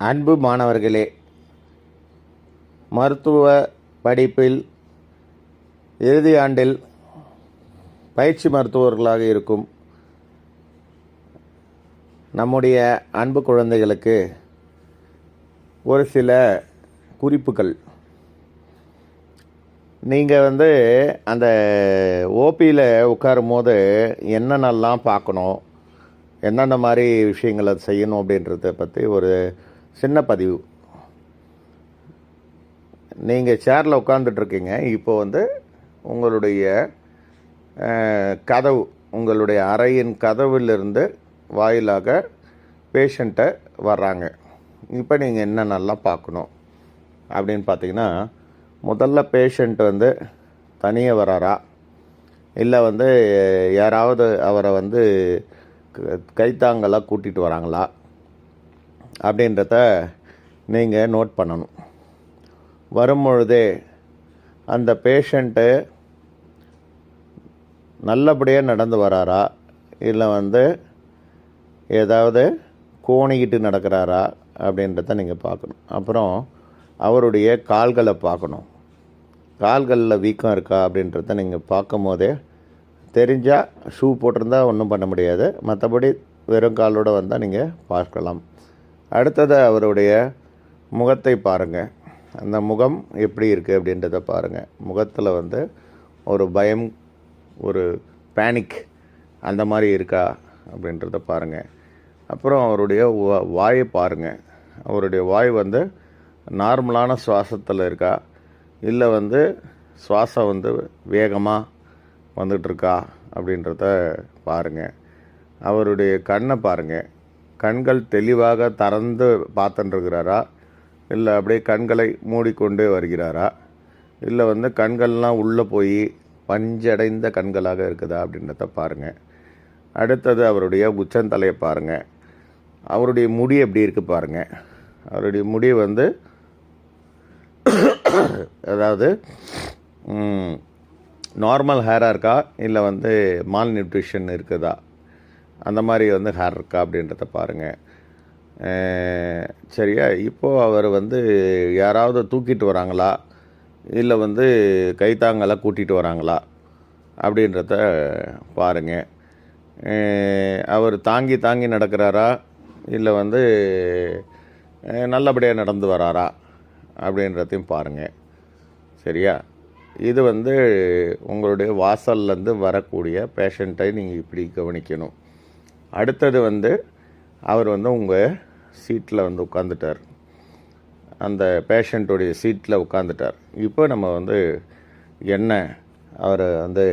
அன்பு மாணவர்களே மருத்துவ படிப்பில் இறுதி ஆண்டில் பயிற்சி மருத்துவர்களாக இருக்கும் நம்முடைய அன்பு குழந்தைகளுக்கு ஒரு சில குறிப்புகள். நீங்கள் வந்து அந்த ஓபியில் உட்காரும் போது என்னென்னலாம் பார்க்கணும் என்னென்ன மாதிரி விஷயங்களை செய்யணும் அப்படின்றத பற்றி ஒரு சின்ன பதிவு. நீங்கள் சேரில் உட்காந்துட்ருக்கீங்க இப்போ வந்து உங்களுடைய கதவு உங்களுடைய அறையின் கதவிலிருந்து வாயிலாக பேஷண்ட்டை வர்றாங்க. இப்போ நீங்கள் என்னென்னலாம் பார்க்கணும்? அப்படின்னு பார்த்தீங்கன்னா முதல்ல பேஷண்ட் வந்து தனியாக வராரா? இல்லை வந்து யாராவது அவரை வந்து க- கூட்டிகிட்டு வராங்களா? அப்படின்றத நீங்கள் நோட் பண்ணணும். வரும்பொழுதே அந்த பேஷண்ட்டு நல்லபடியாக நடந்து வராரா? இல்லை வந்து ஏதாவது கோணிக்கிட்டு நடக்கிறாரா? அப்படின்றத நீங்கள் பார்க்கணும். அப்புறம் அவருடைய கால்களை பார்க்கணும். கால்களில் வீக்கம் இருக்கா? அப்படின்றத நீங்கள் பார்க்கும் போதே தெரிஞ்சால் ஷூ போட்டிருந்தா ஒன்றும் பண்ண முடியாது. மற்றபடி வெறும் காலோடு வந்தால் நீங்கள் பார்க்கலாம். அடுத்தது அவருடைய முகத்தை பாருங்கள் அந்த முகம் எப்படி இருக்குது அப்படின்றத பாருங்கள் முகத்தில் வந்து ஒரு பயம் ஒரு பேனிக் அந்த மாதிரி இருக்கா அப்படின்றத பாருங்கள் அப்புறம் அவருடைய வாயை பாருங்கள் அவருடைய வாய் வந்து நார்மலான சுவாசத்தில் இருக்கா? இல்லை வந்து சுவாசம் வந்து வேகமாக வந்துட்டுருக்கா அப்படின்றத பாருங்கள் அவருடைய கண்ணை பாருங்கள் கண்கள் தெளிவாக திறந்து பார்த்துட்டுருக்கிறாரா? இல்லை அப்படியே கண்களை மூடிக்கொண்டே வருகிறாரா? இல்லை வந்து கண்கள்லாம் உள்ளே போய் பஞ்சடைந்த கண்களாக இருக்குதா அப்படின்றத பாருங்கள் அடுத்தது அவருடைய உச்சந்தலையை பாருங்கள் அவருடைய முடி எப்படி இருக்குது பாருங்கள் அவருடைய முடி வந்து அதாவது நார்மல் ஹேராக இருக்கா? இல்லை வந்து மால் நியூட்ரிஷன் இருக்குதா? அந்த மாதிரி வந்து ஹேர் இருக்கா அப்படின்றத பாருங்கள் சரியா? இப்போது அவர் வந்து யாராவது தூக்கிட்டு வராங்களா? இல்லை வந்து கைத்தாங்கலாம் கூட்டிகிட்டு வராங்களா? அப்படின்றத பாருங்கள் அவர் தாங்கி தாங்கி நடக்கிறாரா? இல்லை வந்து நல்லபடியாக நடந்து வராரா? அப்படின்றதையும் பாருங்கள் சரியா? இது வந்து உங்களுடைய வாசல்லேருந்து வரக்கூடிய பேஷண்ட்டை நீங்கள் இப்படி கவனிக்கணும். அடுத்தது வந்து அவர் வந்து உங்கள் சீட்டில் வந்து உட்காந்துட்டார் அந்த பேஷண்ட்டுடைய சீட்டில் உட்காந்துட்டார் இப்போ நம்ம வந்து என்ன அவரை வந்து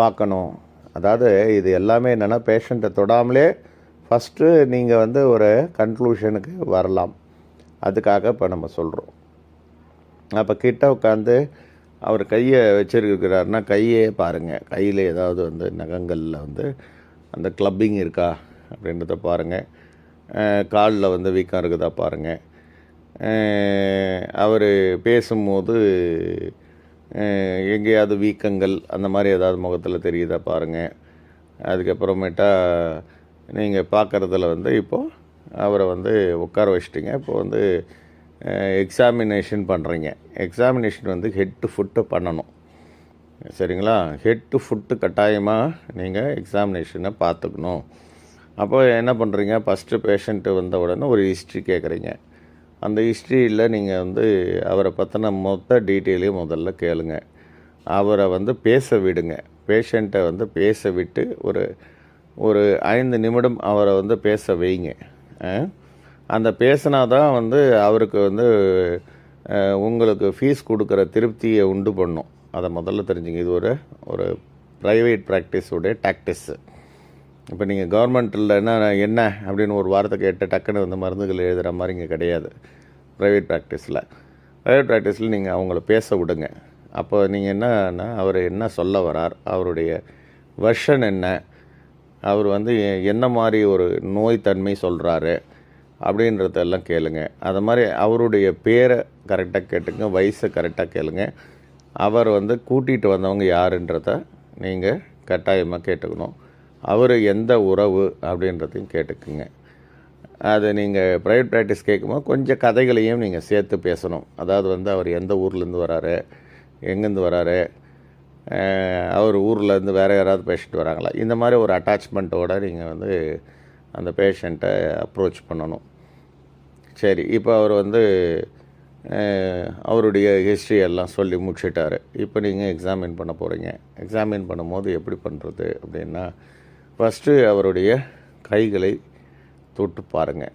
பார்க்கணும்? அதாவது இது எல்லாமே என்னென்னா பேஷண்ட்டை தொடாமலே ஃபஸ்ட்டு நீங்கள் வந்து ஒரு கன்க்ளூஷனுக்கு வரலாம். அதுக்காக இப்போ நம்ம சொல்கிறோம் அப்போ கிட்ட உட்காந்து அவர் கையை வச்சுருக்கிறாருன்னா கையே பாருங்கள் கையில் ஏதாவது வந்து நகங்களில் வந்து அந்த கிளப்பிங் இருக்கா அப்படின்றத பாருங்கள் காலில் வந்து வீக்கம் இருக்குதா பாருங்கள் அவர் பேசும்போது எங்கேயாவது வீக்கங்கள் அந்த மாதிரி ஏதாவது முகத்தில் தெரியுதா பாருங்கள் அதுக்கப்புறமேட்டா நீங்கள் பார்க்குறதுல வந்து இப்போது அவரை வந்து உட்கார வச்சிட்டிங்க. இப்போ வந்து எக்ஸாமினேஷன் பண்ணுறீங்க எக்ஸாமினேஷன் வந்து ஹெட் டு ஃபுட்டு பண்ணணும். சரிங்களா? ஹெட் டு ஃபுட்டு கட்டாயமாக நீங்கள் எக்ஸாமினேஷனை பார்த்துக்கணும். அப்போ என்ன பண்ணுறீங்க ஃபஸ்ட்டு பேஷண்ட்டு வந்த உடனே ஒரு ஹிஸ்ட்ரி கேட்குறீங்க. அந்த ஹிஸ்ட்ரியில் நீங்கள் வந்து அவரை பற்றின மொத்த டீட்டெயிலையும் முதல்ல கேளுங்க. அவரை வந்து பேச விடுங்க. பேஷண்ட்டை வந்து பேச விட்டு ஒரு ஒரு ஐந்து நிமிடம் அவரை வந்து பேச வைங்க. அந்த பேசினா தான் வந்து அவருக்கு வந்து உங்களுக்கு ஃபீஸ் கொடுக்குற திருப்தியை உண்டு பண்ணும். அதை முதல்ல தெரிஞ்சுங்க. இது ஒரு ஒரு ப்ரைவேட் ப்ராக்டிஸுடைய டாக்டிஸு இப்போ நீங்கள் கவர்மெண்ட்டில் என்ன என்ன அப்படின்னு ஒரு வார்த்தை கேட்டு டக்குன்னு வந்து மருந்துகள் எழுதுகிற மாதிரி இங்கே கிடையாது. ப்ரைவேட் ப்ராக்டிஸில் ப்ரைவேட் ப்ராக்டிஸில் நீங்கள் அவங்கள பேச விடுங்க. அப்போ நீங்கள் என்னன்னா அவர் என்ன சொல்ல வரார் அவருடைய வெர்ஷன் என்ன அவர் வந்து என்ன மாதிரி ஒரு நோய் தன்மை சொல்கிறாரு அப்படின்றதெல்லாம் கேளுங்க. அது மாதிரி அவருடைய பேரை கரெக்டாக கேட்டுங்க வயசை கரெக்டாக கேளுங்க. அவர் வந்து கூட்டிகிட்டு வந்தவங்க யாருன்றத நீங்கள் கட்டாயமாக கேட்டுக்கணும். அவர் எந்த உறவு அப்படின்றதையும் கேட்டுக்குங்க. அது நீங்கள் ப்ரைவேட் ப்ராக்டிஸ் கேட்கும்போது கொஞ்சம் கதைகளையும் நீங்கள் சேர்த்து பேசணும். அதாவது வந்து அவர் எந்த ஊர்லேருந்து வராரு எங்கேருந்து வராரு அவர் ஊர்லேருந்து வேறு யாராவது பேஷண்ட் வராங்களா? இந்த மாதிரி ஒரு அட்டாச்மெண்ட்டோடு நீங்கள் வந்து அந்த பேஷண்ட்டை அப்ரோச் பண்ணணும். சரி இப்போ அவர் வந்து அவருடைய ஹிஸ்ட்ரி எல்லாம் சொல்லி முடிச்சிட்டார். இப்போ நீங்கள் எக்ஸாமின் பண்ண போகிறீங்க எக்ஸாமின் பண்ணும்போது எப்படி பண்ணுறது அப்படின்னா ஃபஸ்ட்டு அவருடைய கைகளை தொட்டு பாருங்கள்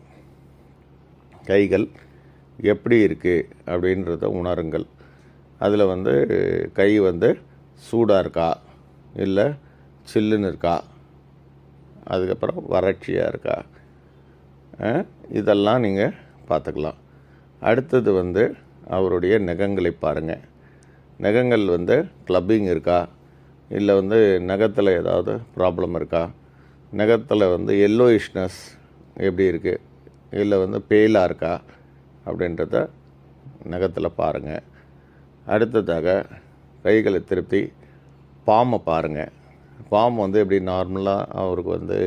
கைகள் எப்படி இருக்குது அப்படின்றத உணருங்கள். அதில் வந்து கை வந்து சூடாக இருக்கா? இல்லை சில்லுன்னு இருக்கா? அதுக்கப்புறம் வறட்சியாக இருக்கா? இதெல்லாம் நீங்கள் பார்த்துக்கலாம். அடுத்தது வந்து அவருடைய நகங்களை பாருங்கள் நகங்கள் வந்து கிளப்பிங் இருக்கா? இல்லை வந்து நகத்தில் ஏதாவது ப்ராப்ளம் இருக்கா? நகத்தில் வந்து எல்லோயிஷ்னஸ் எப்படி இருக்குது இல்லை வந்து பேலாக இருக்கா? அப்படின்றத நகத்தில் பாருங்கள் அடுத்ததாக கைகளை திருப்பி பாம்பை பாருங்கள் பாம்பு வந்து எப்படி நார்மலாக அவருக்கு வந்து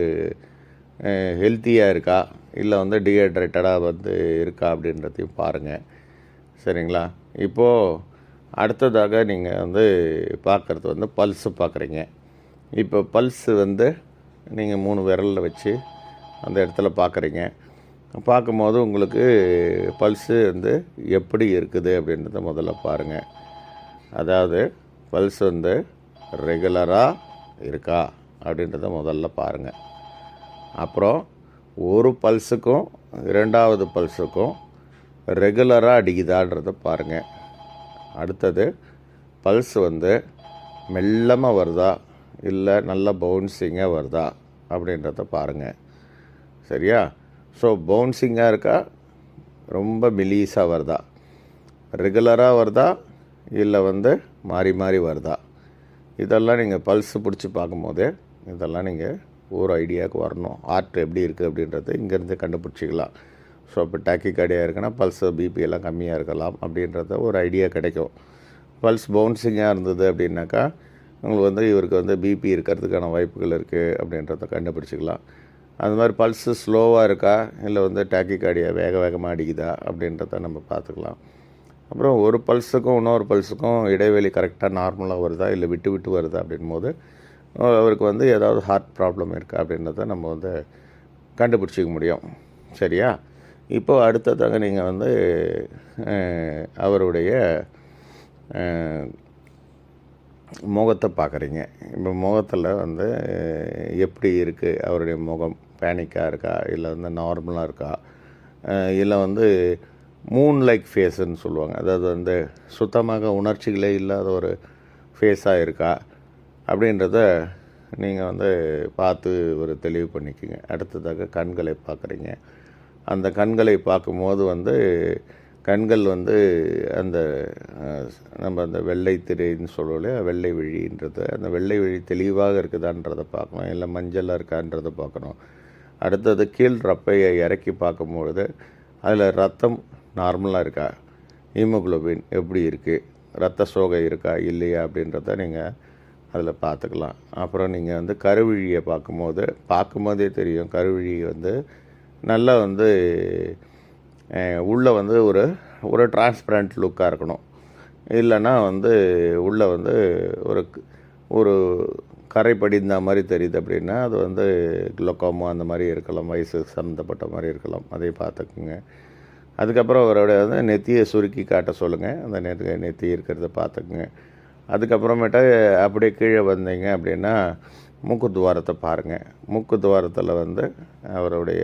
ஹெல்த்தியாக இருக்கா? இல்லை வந்து டீஹைட்ரேட்டடாக வந்து இருக்கா அப்படின்றதையும் பாருங்கள் சரிங்களா? இப்போது அடுத்ததாக நீங்கள் வந்து பார்க்குறது வந்து பல்ஸு பார்க்குறீங்க இப்போ பல்ஸு வந்து நீங்கள் மூணு விரலில் வச்சு அந்த இடத்துல பார்க்குறீங்க பார்க்கும்போது உங்களுக்கு பல்ஸு வந்து எப்படி இருக்குது அப்படின்றத முதல்ல பாருங்கள் அதாவது பல்ஸ் வந்து ரெகுலராக இருக்கா அப்படின்றத முதல்ல பாருங்கள் அப்புறம் ஒரு பல்ஸுக்கும் இரண்டாவது பல்ஸுக்கும் ரெகுலராக அடிக்குதான்றத பாருங்கள் அடுத்தது பல்ஸ் வந்து மெல்லமாக வருதா? இல்லை நல்ல பவுன்சிங்காக வருதா? அப்படின்றத பாருங்கள் சரியா? ஸோ பவுன்சிங்காக இருக்கா? ரொம்ப மெலீஸாக வருதா? ரெகுலராக வருதா? இல்லை வந்து மாறி மாறி வருதா? இதெல்லாம் நீங்கள் பல்ஸ் பிடிச்சி பார்க்கும்போது இதெல்லாம் நீங்கள் ஒரு ஐடியாவுக்கு வரணும். ஆர்ட் எப்படி இருக்குது அப்படின்றத இங்கேருந்து கண்டுபிடிச்சிக்கலாம். ஸோ இப்போ டாக்கி கார்டியாக இருக்குன்னா பல்ஸு பிபி எல்லாம் கம்மியாக இருக்கலாம் அப்படின்றத ஒரு ஐடியா கிடைக்கும். பல்ஸ் பவுன்சிங்காக இருந்தது அப்படின்னாக்கா உங்களுக்கு வந்து இவருக்கு வந்து பிபி இருக்கிறதுக்கான வாய்ப்புகள் இருக்குது அப்படின்றத கண்டுபிடிச்சிக்கலாம். அது மாதிரி பல்ஸு ஸ்லோவாக இருக்கா? இல்லை வந்து டாக்கி கார்டியா வேக வேகமாக அடிக்குதா அப்படின்றத நம்ம பார்த்துக்கலாம். அப்புறம் ஒரு பல்ஸுக்கும் இன்னொரு பல்ஸுக்கும் இடைவெளி கரெக்டாக நார்மலாக வருதா? இல்லை விட்டு விட்டு வருதா அப்படின் போது அவருக்கு வந்து ஏதாவது ஹார்ட் ப்ராப்ளம் இருக்கா அப்படின்றத நம்ம வந்து கண்டுபிடிச்சிக்க முடியும். சரியா? இப்போ அடுத்ததாக நீங்கள் வந்து அவருடைய முகத்தை பார்க்குறீங்க. இப்போ முகத்தில் வந்து எப்படி இருக்குது அவருடைய முகம் பேனிக்காக இருக்கா? இல்லை வந்து நார்மலாக இருக்கா? இல்லை வந்து மூன் லைக் ஃபேஸுன்னு சொல்லுவாங்க. அதாவது வந்து சுத்தமாக உணர்ச்சிகளே இல்லாத ஒரு ஃபேஸாக இருக்கா? அப்படின்றத நீங்கள் வந்து பார்த்து ஒரு தெளிவு பண்ணிக்கோங்க. அடுத்ததாக கண்களை பார்க்குறீங்க. அந்த கண்களை பார்க்கும்போது வந்து கண்கள் வந்து அந்த நம்ம அந்த வெள்ளை திரைன்னு சொல்லுவோம் வெள்ளை விழின்றது. அந்த வெள்ளை விழி தெளிவாக இருக்குதான்றதை பார்க்கணும். இல்லை மஞ்சளாக இருக்கான்றதை பார்க்கணும். அடுத்தது கீழ் ரப்பையை இறக்கி பார்க்கும்பொழுது அதில் ரத்தம் நார்மலாக இருக்கா? ஹீமோகுளோபின் எப்படி இருக்குது ரத்த சோகை இருக்கா? இல்லையா? அப்படின்றத நீங்கள் அதில் பார்த்துக்கலாம் அப்புறம் நீங்கள் வந்து கருவிழியை பார்க்கும்போது பார்க்கும்போதே தெரியும் கருவிழி வந்து நல்லா வந்து உள்ளே வந்து ஒரு ஒரு டிரான்ஸ்பரண்ட் லுக்காக இருக்கணும். இல்லைன்னா வந்து உள்ளே வந்து ஒரு ஒரு கரை படிந்த மாதிரி தெரியுது அப்படின்னா அது வந்து குளோக்கோமோ அந்த மாதிரி இருக்கலாம் வயசு சம்மந்தப்பட்ட மாதிரி இருக்கலாம். அதை பார்த்துக்குங்க. அதுக்கப்புறம் அவரோட வந்து நெத்தியை சுருக்கி காட்ட சொல்லுங்கள் அந்த நெத்தி நெத்தி இருக்கிறத பார்த்துக்குங்க. அதுக்கப்புறமேட்டா அப்படியே கீழே வந்தீங்க அப்படின்னா மூக்கு துவாரத்தை பாருங்கள் மூக்கு துவாரத்தில் வந்து அவருடைய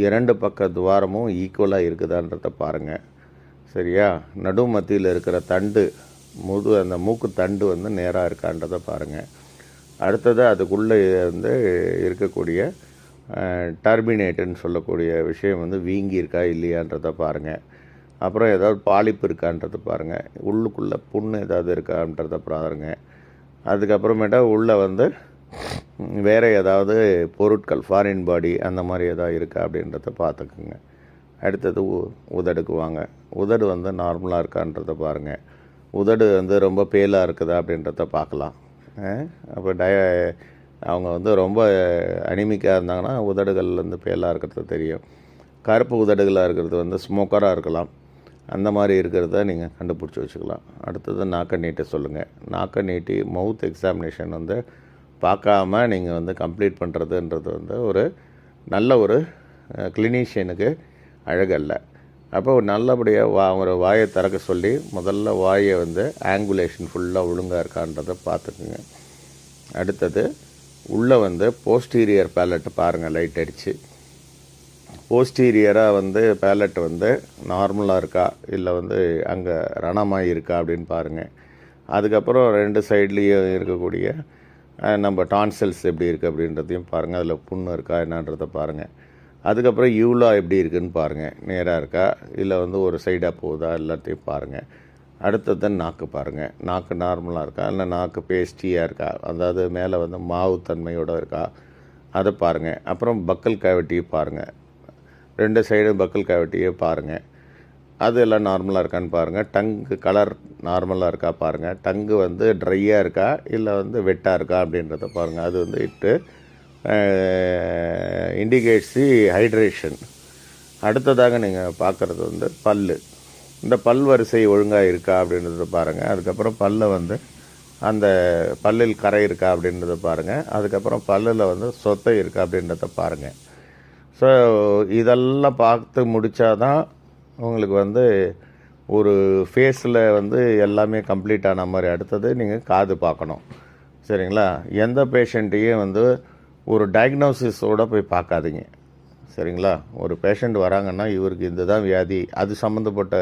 இரண்டு பக்க துவாரமும் ஈக்குவலாக இருக்குதான்றத பாருங்கள் சரியா? நடு மத்தியில் இருக்கிற தண்டு முது அந்த மூக்கு தண்டு வந்து நேராக இருக்கான்றதை பாருங்கள் அடுத்தது அதுக்குள்ளே வந்து இருக்கக்கூடிய டர்மினேட்டுன்னு சொல்லக்கூடிய விஷயம் வந்து வீங்கி இருக்கா இல்லையான்றதை பாருங்கள் அப்புறம் ஏதாவது பாலிப்பு இருக்கான்றதை பாருங்கள் உள்ளுக்குள்ளே புண்ணு ஏதாவது இருக்கான்றதை பாருங்க. அதுக்கப்புறமேட்டா உள்ளே வந்து வேறு ஏதாவது பொருட்கள் ஃபாரின் பாடி அந்த மாதிரி ஏதாவது இருக்கா அப்படின்றத பார்த்துக்குங்க. அடுத்தது உ- உதடுக்கு வாங்க. உதடு வந்து நார்மலாக இருக்கான்றத பாருங்கள் உதடு வந்து ரொம்ப பேலாக இருக்குதா அப்படின்றத பார்க்கலாம். அப்போ டய அவங்க வந்து ரொம்ப அனிமிக்காக இருந்தாங்கன்னா உதடுகள்லேருந்து பேலாக இருக்கிறது தெரியும். கருப்பு உதடுகளாக இருக்கிறது வந்து ஸ்மோக்கராக இருக்கலாம். அந்த மாதிரி இருக்கிறத நீங்கள் கண்டுபிடிச்சி வச்சுக்கலாம். அடுத்தது நாக்கை நீட்டை சொல்லுங்கள் நாக்கை நீட்டி மவுத் எக்ஸாமினேஷன் வந்து பார்க்காம நீங்கள் வந்து கம்ப்ளீட் பண்ணுறதுன்றது வந்து ஒரு நல்ல ஒரு கிளினீஷியனுக்கு அழகல்ல. அப்போ நல்லபடியாக வா ஒரு வாயை திறக்க சொல்லி முதல்ல வாயை வந்து ஆங்குலேஷன் ஃபுல்லாக ஒழுங்காக இருக்கான்றதை பார்த்துக்குங்க. அடுத்தது உள்ளே வந்து போஸ்டீரியர் பேலட்டை பாருங்கள் லைட் அடித்து போஸ்டீரியராக வந்து பேலட் வந்து நார்மலாக இருக்கா? இல்லை வந்து அங்கே ரணமாக இருக்கா அப்படின்னு பாருங்கள் அதுக்கப்புறம் ரெண்டு சைட்லேயும் இருக்கக்கூடிய நம்ம டான்சல்ஸ் எப்படி இருக்குது அப்படின்றதையும் பாருங்கள் அதில் புண்ணு இருக்கா என்னன்றதை பாருங்கள் அதுக்கப்புறம் யூலா எப்படி இருக்குன்னு பாருங்கள் நேராக இருக்கா? இல்லை வந்து ஒரு சைடாக போகுதா? எல்லாத்தையும் பாருங்கள் அடுத்தது நாக்கு பாருங்கள் நாக்கு நார்மலாக இருக்கா? இல்லை நாக்கு பேஸ்டியாக இருக்கா? அதாவது மேலே வந்து மாவு தன்மையோட இருக்கா? அதை பாருங்கள் அப்புறம் பக்கல் கேவிட்டியை பாருங்கள் ரெண்டு சைடும் பக்கல் கேவிட்டியே பாருங்கள் அது எல்லாம் நார்மலாக இருக்கான்னு பாருங்கள் டங்கு கலர் நார்மலாக இருக்கா பாருங்கள் டங்கு வந்து ட்ரையாக இருக்கா இல்லை வந்து வெட்டாக இருக்கா அப்படின்றத பாருங்கள் அது வந்து இட்டு இண்டிகேட்ஸ் தி ஹைட்ரேஷன் அடுத்ததாக நீங்கள் பார்க்குறது வந்து பல்லு. இந்த பல் வரிசை ஒழுங்காக இருக்கா அப்படின்றத பாருங்கள் அதுக்கப்புறம் பல்லை வந்து அந்த பல்லில் கரை இருக்கா அப்படின்றத பாருங்கள் அதுக்கப்புறம் பல்லில் வந்து சொத்தை இருக்கா அப்படின்றத பாருங்கள் ஸோ இதெல்லாம் பார்த்து முடித்தாதான் உங்களுக்கு வந்து ஒரு ஃபேஸில் வந்து எல்லாமே கம்ப்ளீட் ஆன மாதிரி. அடுத்தது நீங்கள் காது பார்க்கணும். சரிங்களா? எந்த பேஷண்ட்டையும் வந்து ஒரு டயக்னோசிஸோடு போய் பார்க்காதீங்க. சரிங்களா? ஒரு பேஷண்ட் வராங்கன்னா இவருக்கு இந்த தான் வியாதி. அது சம்மந்தப்பட்ட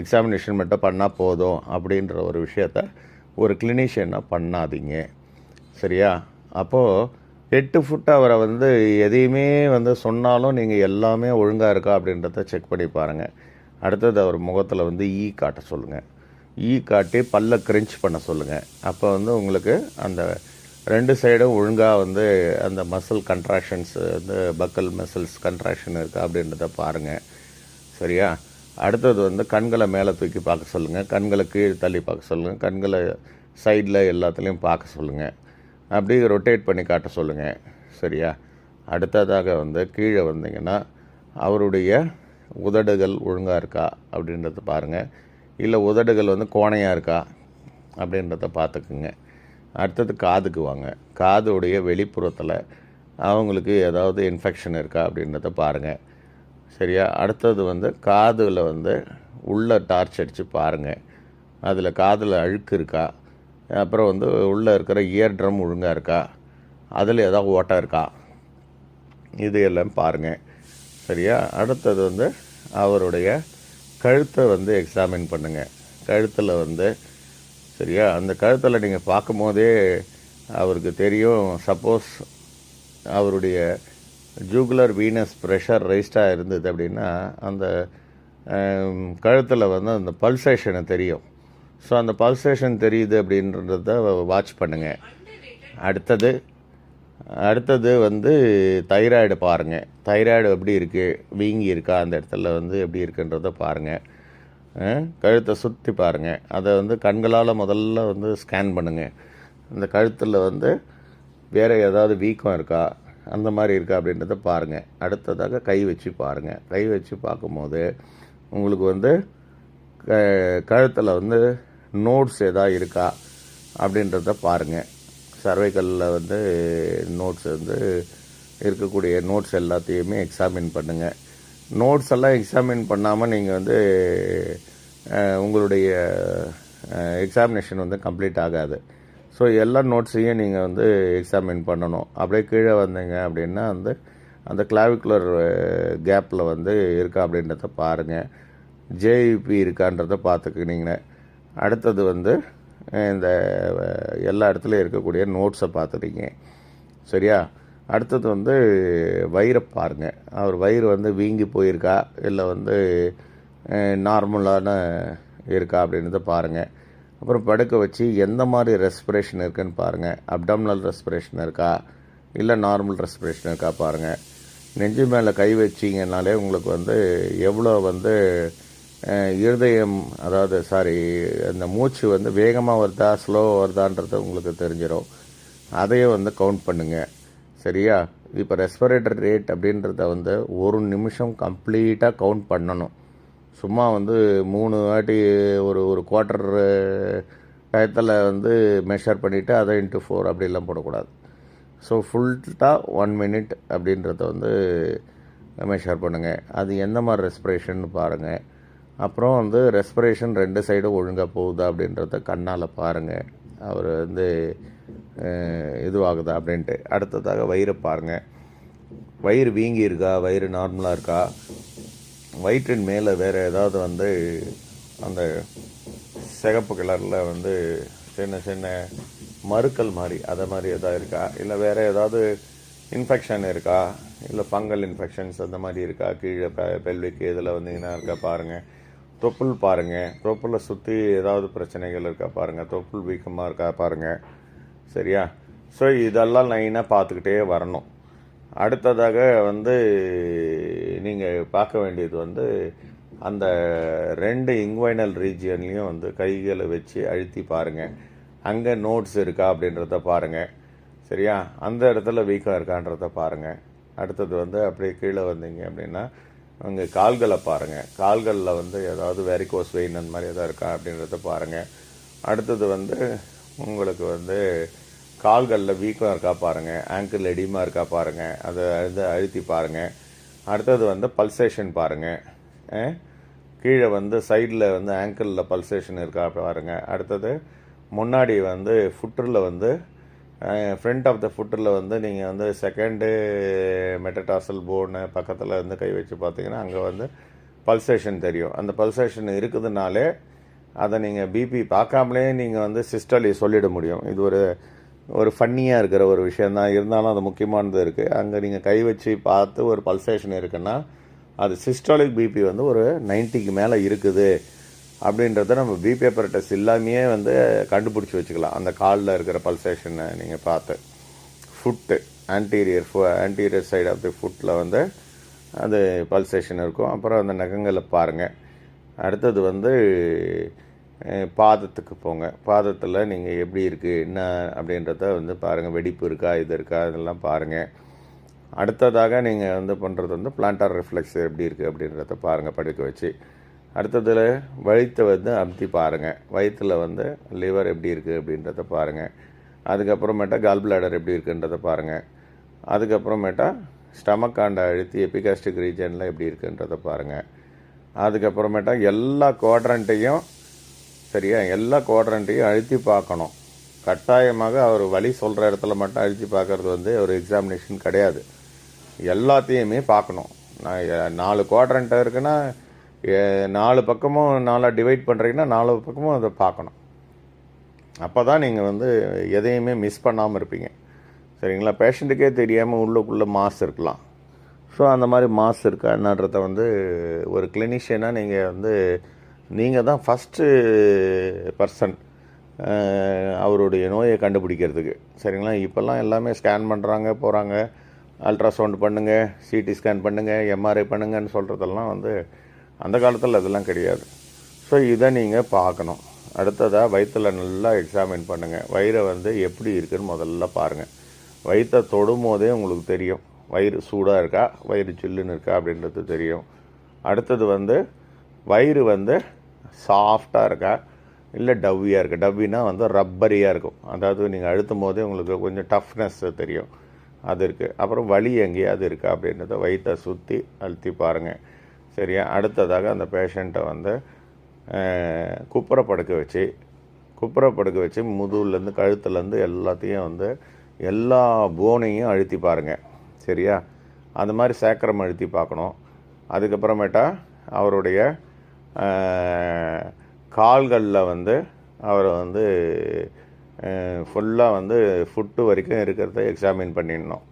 எக்ஸாமினேஷன் மட்டும் பண்ணால் போதும் அப்படின்ற ஒரு விஷயத்த ஒரு கிளினிஷியனாக பண்ணாதீங்க. சரியா? அப்போது எட்டு ஃபுட் அவரை வந்து எதையுமே வந்து சொன்னாலும் நீங்கள் எல்லாமே ஒழுங்காக இருக்கா அப்படின்றத செக் பண்ணி பாருங்கள் அடுத்தது அவர் முகத்தில் வந்து ஈ காட்ட சொல்லுங்கள் ஈ காட்டி பல்ல கிரிஞ்ச் பண்ண சொல்லுங்கள் அப்போ வந்து உங்களுக்கு அந்த ரெண்டு சைடும் ஒழுங்காக வந்து அந்த மசில் கன்ட்ராக்ஷன்ஸ் வந்து பக்கல் மசில்ஸ் கன்ட்ராக்ஷன் இருக்கா அப்படின்றத பாருங்கள் சரியா? அடுத்தது வந்து கண்களை மேலே தூக்கி பார்க்க சொல்லுங்கள் கண்களை கீழே தள்ளி பார்க்க சொல்லுங்கள் கண்களை சைடில் எல்லாத்துலேயும் பார்க்க சொல்லுங்கள் அப்படி ரொட்டேட் பண்ணி காட்ட சொல்லுங்கள் சரியா? அடுத்ததாக வந்து கீழே வந்தீங்கன்னா அவருடைய உதடுகள் ஒழுங்காக இருக்கா அப்படின்றத பாருங்கள் இல்லை உதடுகள் வந்து கோணையாக இருக்கா அப்படின்றத பார்த்துக்குங்க. அடுத்தது காதுக்கு வாங்க. காதுடைய வெளிப்புறத்தில் அவங்களுக்கு ஏதாவது இன்ஃபெக்ஷன் இருக்கா அப்படின்றத பாருங்கள் சரியா? அடுத்தது வந்து காதில் வந்து உள்ள டார்ச் அடித்து பாருங்கள் அதில் காதில் அழுக்கு இருக்கா அப்புறம் வந்து உள்ளே இருக்கிற இயர் ட்ரம் ஒழுங்காக இருக்கா? அதில் ஏதாவது ஓட்டம் இருக்கா? இது எல்லாம் பாருங்கள் சரியா? அடுத்தது வந்து அவருடைய கழுத்தை வந்து எக்ஸாமின் பண்ணுங்கள் கழுத்தில் வந்து சரியா? அந்த கழுத்தில் நீங்கள் பார்க்கும்போதே அவருக்கு தெரியும். சப்போஸ் அவருடைய ஜூகுலர் வீனஸ் ப்ரெஷர் ரைஸ்டாக இருந்தது அப்படின்னா அந்த கழுத்தில் வந்து அந்த பல்சேஷனை தெரியும். ஸோ அந்த பல்சேஷன் தெரியுது அப்படின்றத வாட்ச் பண்ணுங்கள் அடுத்தது அடுத்தது வந்து தைராய்டு பாருங்கள் தைராய்டு எப்படி இருக்குது வீங்கி இருக்கா? அந்த இடத்துல வந்து எப்படி இருக்குன்றத பாருங்கள் கழுத்தை சுற்றி பாருங்கள் அதை வந்து கண்களால் முதல்ல வந்து ஸ்கேன் பண்ணுங்கள் அந்த கழுத்தில் வந்து வேறு ஏதாவது வீக்கம் இருக்கா? அந்த மாதிரி இருக்கா அப்படின்றத பாருங்கள் அடுத்ததாக கை வச்சு பாருங்கள் கை வச்சு பார்க்கும்போது உங்களுக்கு வந்து கழுத்தில் வந்து நோட்ஸ் எதாவது இருக்கா அப்படின்றத பாருங்கள் சர்வைக்கல்லில் வந்து நோட்ஸ் வந்து இருக்கக்கூடிய நோட்ஸ் எல்லாத்தையுமே எக்ஸாமின் பண்ணுங்கள் நோட்ஸ் எல்லாம் எக்ஸாமின் பண்ணாமல் நீங்கள் வந்து உங்களுடைய எக்ஸாமினேஷன் வந்து கம்ப்ளீட் ஆகாது. ஸோ எல்லா நோட்ஸையும் நீங்கள் வந்து எக்ஸாமின் பண்ணணும். அப்படியே கீழே வந்தீங்க அப்படின்னா வந்து அந்த கிளாவிகுலர் கேப்பில் வந்து இருக்கா அப்படின்றத பாருங்கள் ஜேஇபி இருக்கான்றத பார்த்துக்கினீங்க அடுத்தது வந்து இந்த எல்லா இடத்துலையும் இருக்கக்கூடிய நோட்ஸை பார்த்துட்டீங்க. சரியா? அடுத்தது வந்து வயிறை பாருங்கள் அவர் வயிறு வந்து வீங்கி போயிருக்கா? இல்லை வந்து நார்மலான இருக்கா அப்படின்றத பாருங்கள் அப்புறம் படுக்க வச்சு எந்த மாதிரி ரெஸ்பிரேஷன் இருக்குன்னு பாருங்கள் அப்டம்னல் ரெஸ்பிரேஷன் இருக்கா? இல்லை நார்மல் ரெஸ்பிரேஷன் இருக்கா பாருங்கள் நெஞ்சு மேலே கை வச்சிங்கனாலே உங்களுக்கு வந்து எவ்வளோ வந்து இருதயம் அதாவது சாரி அந்த மூச்சு வந்து வேகமாக வருதா ஸ்லோவாக வருதான்றது உங்களுக்கு தெரிஞ்சிடும் அதையும் வந்து கவுண்ட் பண்ணுங்கள் சரியா? இப்போ ரெஸ்பிரேட்டர் ரேட் அப்படின்றத வந்து ஒரு நிமிஷம் கம்ப்ளீட்டாக கவுண்ட் பண்ணணும். சும்மா வந்து மூணு வாட்டி ஒரு ஒரு குவார்ட்டர் டயத்தில் வந்து மெஷர் பண்ணிவிட்டு அதை இன்ட்டு ஃபோர் அப்படிலாம் போடக்கூடாது. ஸோ ஃபுல்ட்டாக ஒன் மினிட் அப்படின்றத வந்து மெஷர் பண்ணுங்கள் அது எந்த மாதிரி ரெஸ்பிரேஷன் பாருங்கள் அப்புறம் வந்து ரெஸ்பிரேஷன் ரெண்டு சைடும் ஒழுங்காக போகுதா அப்படின்றத கண்ணால் பாருங்கள் அவர் வந்து இதுவாகுதா அப்படின்ட்டு. அடுத்ததாக வயிறு பாருங்கள் வயிறு வீங்கி இருக்கா? வயிறு நார்மலாக இருக்கா? வயிற்றின் மேலே வேறு ஏதாவது வந்து அந்த சிகப்பு கலரில் வந்து சின்ன சின்ன மறுக்கல் மாதிரி அதை மாதிரி எதாவது இருக்கா? இல்லை வேறு ஏதாவது இன்ஃபெக்ஷன் இருக்கா? இல்லை ஃபங்கல் இன்ஃபெக்ஷன்ஸ் அந்த மாதிரி இருக்கா? கீழே பெல்விக்கு இதில் வந்தீங்கன்னா இருக்கா? பாருங்கள் தொப்புள் பாருங்கள் தொப்புளை சுற்றி ஏதாவது பிரச்சனைகள் இருக்கா பாருங்கள் தொப்புள் வீக்கமாக இருக்கா பாருங்கள் சரியா? ஸோ இதெல்லாம் லைனாக பார்த்துக்கிட்டே வரணும். அடுத்ததாக வந்து நீங்கள் பார்க்க வேண்டியது வந்து அந்த ரெண்டு இங்வைனல் ரீஜியன்லேயும் வந்து கைகளை வச்சு அழுத்தி பாருங்கள் அங்கே நோட்ஸ் இருக்கா அப்படின்றத பாருங்கள் சரியா? அந்த இடத்துல வீக்கம் இருக்கான்றத பாருங்கள் அடுத்தது வந்து அப்படியே கீழே வந்தீங்க அப்படின்னா அங்கே கால்களை பாருங்கள் கால்களில் வந்து ஏதாவது வெரிகோஸ் வெயின் அந்த மாதிரி எதாவது இருக்கா அப்படின்றத பாருங்கள் அடுத்தது வந்து உங்களுக்கு வந்து கால்களில் வீக்கம் இருக்கா பாருங்கள் ஆங்கிள் எடிமா இருக்கா பாருங்கள் அதை அதை அழுத்தி பாருங்கள் அடுத்தது வந்து பல்சேஷன் பாருங்கள் கீழே வந்து சைடில் வந்து ஆங்கிளில் பல்சேஷன் இருக்கா பாருங்கள் அடுத்தது முன்னாடி வந்து ஃபுட்டரில் வந்து ஃப்ரண்ட் ஆஃப் த ஃபுட்டில் வந்து நீங்கள் வந்து செகண்டு மெட்டடாசல் போனு பக்கத்தில் வந்து கை வச்சு பார்த்தீங்கன்னா அங்கே வந்து பல்சேஷன் தெரியும். அந்த பல்சேஷன் இருக்குதுனாலே அதை நீங்கள் பிபி பார்க்காமலே நீங்கள் வந்து சிஸ்டலி சொல்லிட முடியும். இது ஒரு ஒரு ஃபன்னியாக இருக்கிற ஒரு விஷயந்தான் இருந்தாலும் அது முக்கியமானது இருக்குது அங்கே நீங்கள் கை வச்சு பார்த்து ஒரு பல்சேஷன் இருக்குன்னா அது சிஸ்டாலிக் பிபி வந்து ஒரு 90க்கு மேலே இருக்குது. அப்படின்றத நம்ம பி பேப்பர் டெஸ்ட் இல்லாமையே வந்து கண்டுபிடிச்சி வச்சுக்கலாம். அந்த காலில் இருக்கிற பல்சேஷனை நீங்கள் பார்த்து. Foot anterior anterior side of the ஃபுட்டில் வந்து அது பல்சேஷன் இருக்கும். அப்புறம் அந்த நகங்களை பாருங்கள் அடுத்தது வந்து பாதத்துக்கு போங்க. பாதத்தில் நீங்கள் எப்படி இருக்குது என்ன அப்படின்றத வந்து பாருங்கள் வெடிப்பு இருக்கா இது இருக்கா இதெல்லாம் பாருங்கள் அடுத்ததாக நீங்கள் வந்து பண்ணுறது வந்து பிளான்டார் ரிஃப்ளெக்ஸ் எப்படி இருக்குது அப்படின்றத பாருங்கள் படுக்க வச்சு. அடுத்ததில் வயிற்றை வந்து அமுத்தி பாருங்கள் வயிற்றில் வந்து லிவர் எப்படி இருக்குது அப்படின்றத பாருங்கள் அதுக்கப்புறமேட்டா கால் பிளாடர் எப்படி இருக்குன்றத பாருங்கள் அதுக்கப்புறமேட்டா ஸ்டமக் ஆண்டை அழுத்தி எபிகாஸ்டிக் ரீஜனில் எப்படி இருக்குன்றத பாருங்கள் அதுக்கப்புறமேட்டா எல்லா குவாட்ரண்ட்டையும் சரியா எல்லா குவாட்ரண்ட்டையும் அழுத்தி பார்க்கணும். கட்டாயமாக அவர் வழி சொல்கிற இடத்துல மட்டும் அழுத்தி பார்க்கறது வந்து ஒரு எக்ஸாமினேஷன் கிடையாது. எல்லாத்தையுமே பார்க்கணும். நான் நாலு குவாட்ரண்ட்டாக இருக்குன்னா நாலு பக்கமும் நாலாக டிவைட் பண்ணுறீங்கன்னா நாலு பக்கமும் அதை பார்க்கணும். அப்போ தான் நீங்கள் வந்து எதையுமே மிஸ் பண்ணாமல் இருப்பீங்க. சரிங்களா? பேஷண்ட்டுக்கே தெரியாமல் உள்ளுக்குள்ளே மாஸ் இருக்கலாம். ஸோ அந்த மாதிரி மாஸ் இருக்கா? என்னன்றத வந்து ஒரு கிளினிஷியனாக நீங்கள் வந்து நீங்கள் தான் ஃபஸ்ட்டு பர்சன் அவருடைய நோயை கண்டுபிடிக்கிறதுக்கு. சரிங்களா? இப்போல்லாம் எல்லாமே ஸ்கேன் பண்ணுறாங்க போகிறாங்க அல்ட்ராசவுண்ட் பண்ணுங்கள் சிடி ஸ்கேன் பண்ணுங்கள் எம்ஆர்ஐ பண்ணுங்கன்னு சொல்கிறதெல்லாம் வந்து அந்த காலத்தில் அதெல்லாம் கிடையாது. ஸோ இதை நீங்கள் பார்க்கணும். அடுத்ததாக வயிற்றில் நல்லா எக்ஸாமின் பண்ணுங்கள் வயிறை வந்து எப்படி இருக்குன்னு முதல்ல பாருங்கள் வயிற்றை தொடும் போதே உங்களுக்கு தெரியும். வயிறு சூடாக இருக்கா? வயிறு சில்லுன்னு இருக்கா? அப்படின்றது தெரியும். அடுத்தது வந்து வயிறு வந்து சாஃப்டாக இருக்கா? இல்லை டவ்வியாக இருக்கா? டவ்வினா வந்து ரப்பரியாக இருக்கும். அதாவது நீங்கள் அழுத்தும் போதே உங்களுக்கு கொஞ்சம் டஃப்னஸ் தெரியும். அது இருக்குது அப்புறம் வலி எங்கேயாவது இருக்கா? அப்படின்றத வயிற்றை சுற்றி அழுத்தி பாருங்கள் சரியா? அடுத்ததாக அந்த பேஷண்ட்டை வந்து குப்புற படுக்க வச்சு குப்புற படுக்க வச்சு முதுகுலேருந்து கழுத்துலேருந்து எல்லாத்தையும் வந்து எல்லா போனையும் அழுத்தி பாருங்கள் சரியா? அந்த மாதிரி சேக்கரம் அழுத்தி பார்க்கணும். அதுக்கப்புறமேட்டா அவருடைய கால்களில் வந்து அவரை வந்து ஃபுல்லாக வந்து ஃபுட்டு வரைக்கும் இருக்கிறத எக்ஸாமின் பண்ணிடணும்.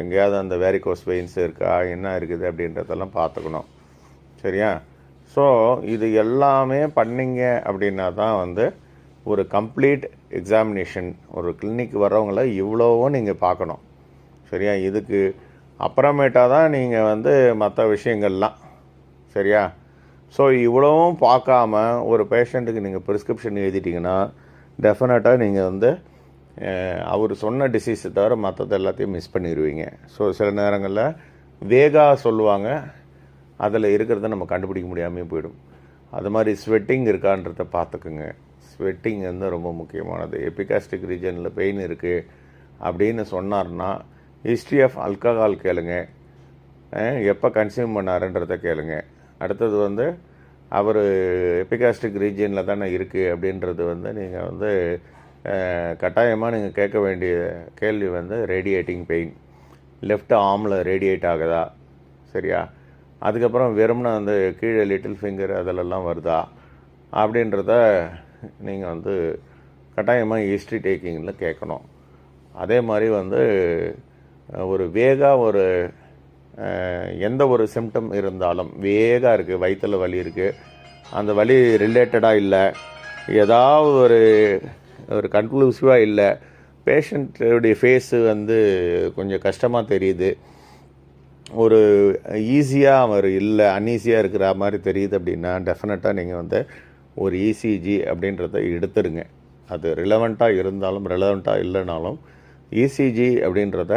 எங்கேயாவது அந்த வேரிகோஸ் வெயின்ஸ் இருக்கா? என்ன இருக்குது? அப்படின்றதெல்லாம் பார்த்துக்கணும். சரியா? ஸோ இது எல்லாமே பண்ணீங்க அப்படின்னா தான் வந்து ஒரு கம்ப்ளீட் எக்ஸாமினேஷன் ஒரு கிளினிக் வரவங்கள இவ்வளோவும் நீங்கள் பார்க்கணும். சரியா? இதுக்கு அப்புறமேட்டா தான் நீங்கள் வந்து மற்ற விஷயங்கள்லாம். சரியா? ஸோ இவ்வளவும் பார்க்காம ஒரு பேஷண்ட்டுக்கு நீங்கள் ப்ரிஸ்கிரிப்ஷன் எழுதிட்டிங்கன்னா டெஃபினட்டாக நீங்கள் வந்து அவர் சொன்ன டிசீஸை தவிர மற்றது எல்லாத்தையும் மிஸ் பண்ணிடுவீங்க ஸோ சில நேரங்களில் வேகா சொல்லுவாங்க. அதில் இருக்கிறத நம்ம கண்டுபிடிக்க முடியாமல் போயிடும். அது மாதிரி ஸ்வெட்டிங் இருக்கான்றத பார்த்துக்குங்க. ஸ்வெட்டிங் வந்து ரொம்ப முக்கியமானது. எபிகாஸ்டிக் ரீஜனில் பெயின் இருக்குது அப்படின்னு சொன்னார்னா ஹிஸ்ட்ரி ஆஃப் அல்கஹால் கேளுங்க. எப்போ கன்சியூம் பண்ணாருன்றத கேளுங்க. அடுத்தது வந்து அவர் எபிகாஸ்டிக் ரீஜியனில் தானே இருக்குது அப்படின்றது வந்து நீங்கள் வந்து கட்டாயமாக நீங்கள் கேட்க வேண்டிய கேள்வி வந்து ரேடியேட்டிங் பெயின் லெஃப்ட் ஆர்மில் ரேடியேட் ஆகுதா? சரியா? அதுக்கப்புறம் வெறும்னா வந்து கீழே லிட்டில் ஃபிங்கர் அதிலெல்லாம் வருதா? அப்படின்றத நீங்கள் வந்து கட்டாயமாக ஹிஸ்ட்ரி டேக்கிங்கில் கேட்கணும். அதே மாதிரி வந்து ஒரு வேகாக ஒரு எந்த ஒரு சிம்டம் இருந்தாலும் வேகாக இருக்குது வயிற்றில் வலி இருக்குது அந்த வலி ரிலேட்டடாக இல்லை. ஏதாவது ஒரு ஒரு கன்க்ளூசிவாக இல்லை. பேஷண்ட்டுடைய ஃபேஸு வந்து கொஞ்சம் கஷ்டமாக தெரியுது. ஒரு ஈஸியாக அவர் இல்லை அன்ஈஸியாக இருக்கிற மாதிரி தெரியுது அப்படின்னா டெஃபினட்டாக நீங்கள் வந்து ஒரு இசிஜி அப்படின்றத எடுத்துருங்க. அது ரிலவெண்ட்டாக இருந்தாலும் ரிலவெண்ட்டாக இல்லைனாலும் இசிஜி அப்படின்றத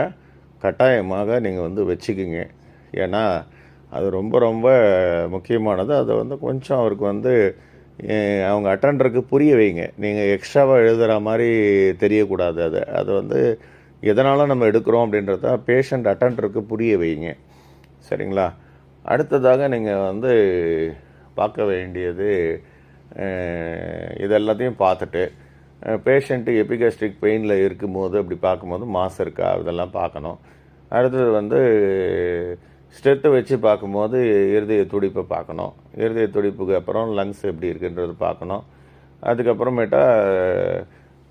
கட்டாயமாக நீங்கள் வந்து வச்சுக்குங்க. ஏன்னா அது ரொம்ப ரொம்ப முக்கியமானது. அதை வந்து கொஞ்சம் அவருக்கு வந்து அவங்க அட்டண்டருக்கு புரிய வைங்க. நீங்கள் எக்ஸ்ட்ராவாக எழுதுகிற மாதிரி தெரியக்கூடாது அது. அது வந்து எதனால் நம்ம எடுக்கிறோம் அப்படின்றத பேஷண்ட் அட்டண்டருக்கு புரிய வைங்க. சரிங்களா? அடுத்ததாக நீங்கள் வந்து பார்க்க வேண்டியது இதெல்லாத்தையும் இது எல்லாத்தையும் பார்த்துட்டு பேஷண்ட்டு எபிகாஸ்டிக் பெயினில் இருக்கும்போது அப்படி பார்க்கும்போது மாசு இருக்கா? இதெல்லாம் பார்க்கணும். அடுத்தது வந்து ஸ்டெத்தை வச்சு பார்க்கும்போது இருதய துடிப்பை பார்க்கணும். இருதய துடிப்புக்கு அப்புறம் லங்ஸ் எப்படி இருக்குன்றது பார்க்கணும். அதுக்கப்புறமேட்டா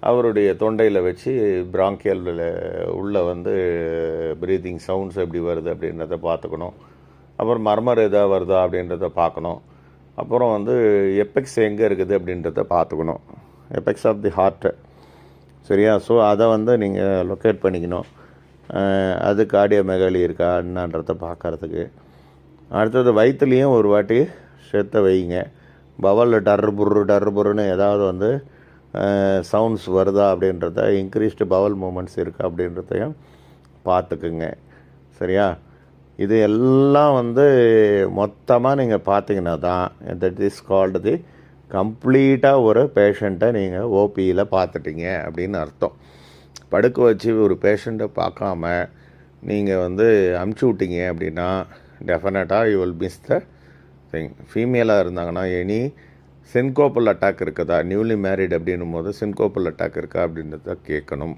அவருடைய தொண்டையில் வச்சு பிராங்கியல் உள்ளே வந்து ப்ரீதிங் சவுண்ட்ஸ் எப்படி வருது அப்படின்றத பார்த்துக்கணும். அப்புறம் மர்மர் எதாவது வருதா அப்படின்றத பார்க்கணும். அப்புறம் வந்து எபெக்ஸ் எங்கே இருக்குது அப்படின்றத பார்த்துக்கணும். எபெக்ஸ் ஆஃப் தி ஹார்ட்டு சரியா? ஸோ அதை வந்து நீங்கள் லொக்கேட் பண்ணிக்கணும். அது கார்டியோ மெகாலி இருக்கா என்னன்றத பார்க்கறதுக்கு. அடுத்தது வயிற்றுலேயும் ஒரு வாட்டி சேர்த்த வைங்க பவலில் டர் புர்ரு டர் புர்ருன்னு ஏதாவது வந்து சவுண்ட்ஸ் வருதா அப்படின்றத இன்க்ரீஸ்டு பவல் மூமெண்ட்ஸ் இருக்கா அப்படின்றதையும் பார்த்துக்குங்க. சரியா? இது எல்லாம் வந்து மொத்தமாக நீங்கள் பார்த்தீங்கன்னா தான் தட் இஸ் கால்டு தி கம்ப்ளீட்டாக ஒரு பேஷண்ட்டை நீங்கள் ஓபியில் பார்த்துட்டீங்க அப்படின்னு அர்த்தம். படுக்க வச்சு ஒரு பேஷண்ட்டை பார்க்காம நீங்கள் வந்து அமுச்சு விட்டீங்க அப்படின்னா டெஃபினட்டாக you will miss the thing ஃபீமேலாக இருந்தாங்கன்னா எனி சின்கோப்பல் அட்டாக் இருக்குதா? நியூலி மேரிட் அப்படின்னும் போது சின்கோப்பல் அட்டாக் இருக்கா அப்படின்றத கேட்கணும்.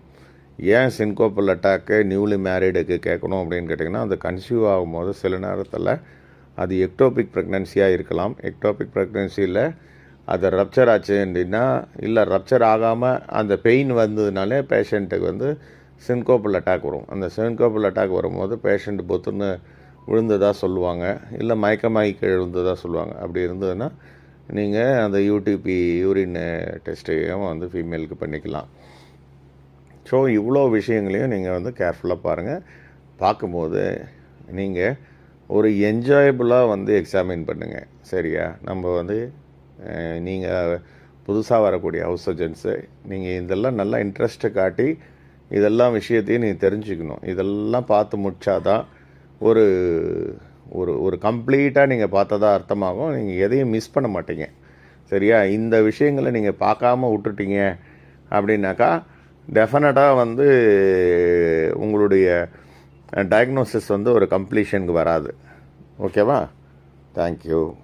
ஏன் சின்கோப்பல் அட்டாக்கு நியூலி மேரிடுக்கு கேட்கணும் அப்படின்னு கேட்டிங்கன்னா அது கன்சீவ் ஆகும்போது சில நேரத்தில் அது எக்டோபிக் ப்ரெக்னன்சியாக இருக்கலாம். எக்டோபிக் ப்ரெக்னன்சியில் அது ரப்சர் ஆச்சு அப்படின்னா இல்லை ரப்சர் ஆகாமல் அந்த பெயின் வந்ததுனாலே பேஷண்ட்டுக்கு வந்து சின்கோப்பல் அட்டாக் வரும். அந்த சின்கோப்பல் அட்டாக் வரும்போது பேஷண்ட் பொத்துன்னு விழுந்ததாக சொல்லுவாங்க. இல்லை மயக்கமாகி கீழே விழுந்ததாக சொல்லுவாங்க. அப்படி இருந்ததுன்னா நீங்கள் அந்த யூடிபி யூரின் டெஸ்ட்டையும் வந்து ஃபீமேலுக்கு பண்ணிக்கலாம். ஸோ இவ்வளோ விஷயங்களையும் நீங்கள் வந்து கேர்ஃபுல்லாக பாருங்கள் பார்க்கும்போது நீங்கள் ஒரு என்ஜாயபுளாக வந்து எக்ஸாமின் பண்ணுங்கள் சரியா? நம்ம வந்து நீங்கள் புதுசாக வரக்கூடிய ஹவுஸ் சர்ஜன்ஸு நீங்கள் இதெல்லாம் நல்லா இன்ட்ரெஸ்ட்டை காட்டி இதெல்லாம் விஷயத்தையும் நீங்கள் தெரிஞ்சுக்கணும். இதெல்லாம் பார்த்து முடிச்சாதான் ஒரு ஒரு ஒரு கம்ப்ளீட்டாக நீங்கள் பார்த்ததா அர்த்தமாகும். நீங்கள் எதையும் மிஸ் பண்ண மாட்டீங்க. சரியா? இந்த விஷயங்களை நீங்கள் பார்க்காம விட்டுட்டீங்க அப்படின்னாக்கா டெஃபினட்டாக வந்து உங்களுடைய டயக்னோசிஸ் வந்து ஒரு கம்ப்ளீஷனுக்கு வராது. ஓகேவா தேங்க்யூ